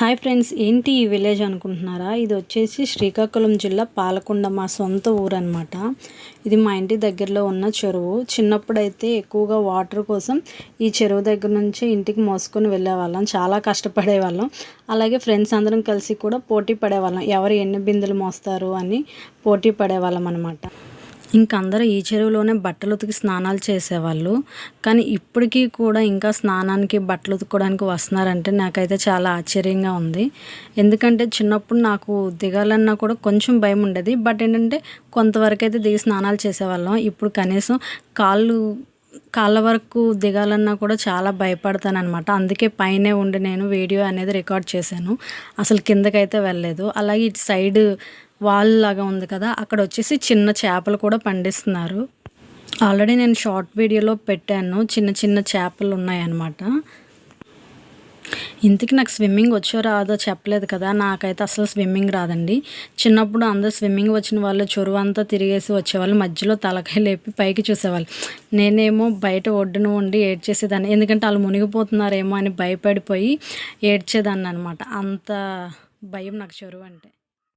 Hi friends ఏంటి ఈ village అనుకుంటున్నారా? ఇది వచ్చేసి శ్రీకాకుళం జిల్లా పాలకొండ మా సొంత ఊరు అనమాట ఇది మా ఇంటి దగ్గరలో ఉన్న చెరువు. చిన్నప్పుడైతే ఎక్కువగా వాటర్ కోసం ఈ చెరువు దగ్గర నుంచి ఇంటికి మోసుకొని వెళ్ళేవాళ్ళం. చాలా కష్టపడేవాళ్ళం. అలాగే ఫ్రెండ్స్ అందరం కలిసి కూడా పోటీ పడేవాళ్ళం. ఎవరు ఎన్ని బిందెలు మోస్తారు అని పోటీ పడేవాళ్ళం అనమాట అందరూ ఈ చెరువులోనే బట్టలు ఉతికి స్నానాలు చేసేవాళ్ళు. కానీ ఇప్పటికీ కూడా ఇంకా స్నానానికి బట్టలు ఉతుక్కోవడానికి వస్తున్నారంటే నాకైతే చాలా ఆశ్చర్యంగా ఉంది. ఎందుకంటే చిన్నప్పుడు నాకు దిగాలన్నా కూడా కొంచెం భయం ఉండేది. బట్ ఏంటంటే కొంతవరకు అయితే దిగి స్నానాలు చేసేవాళ్ళం. ఇప్పుడు కనీసం కాళ్ళు కాళ్ళ వరకు దిగాలన్నా కూడా చాలా భయపడతాను అనమాట అందుకే పైనే ఉండి నేను వీడియో అనేది రికార్డ్ చేశాను. అసలు కిందకైతే వెళ్ళలేదు. అలాగే ఇటు సైడ్ వాళ్ళలాగా ఉంది కదా అక్కడ వచ్చేసి చిన్న చేపలు కూడా పండిస్తున్నారు. ఆల్రెడీ నేను షార్ట్ వీడియోలో పెట్టాను చిన్న చిన్న చేపలు ఉన్నాయన్నమాట. ఇంతకి నాకు స్విమ్మింగ్ వచ్చో రాదో చెప్పలేదు కదా నాకైతే అసలు స్విమ్మింగ్ రాదండి. చిన్నప్పుడు అందరూ స్విమ్మింగ్ వచ్చిన వాళ్ళు చొరువంతా అంతా తిరిగేసి వచ్చేవాళ్ళు మధ్యలో తలకాయ లేపి పైకి చూసేవాళ్ళు. నేనేమో బయట ఒడ్డున ఉండి ఏడ్చేసేదాన్ని ఎందుకంటే వాళ్ళు మునిగిపోతున్నారేమో అని భయపడిపోయి ఏడ్చేదాన్ని అనమాట అంత భయం నాకు చెరువు అంటే.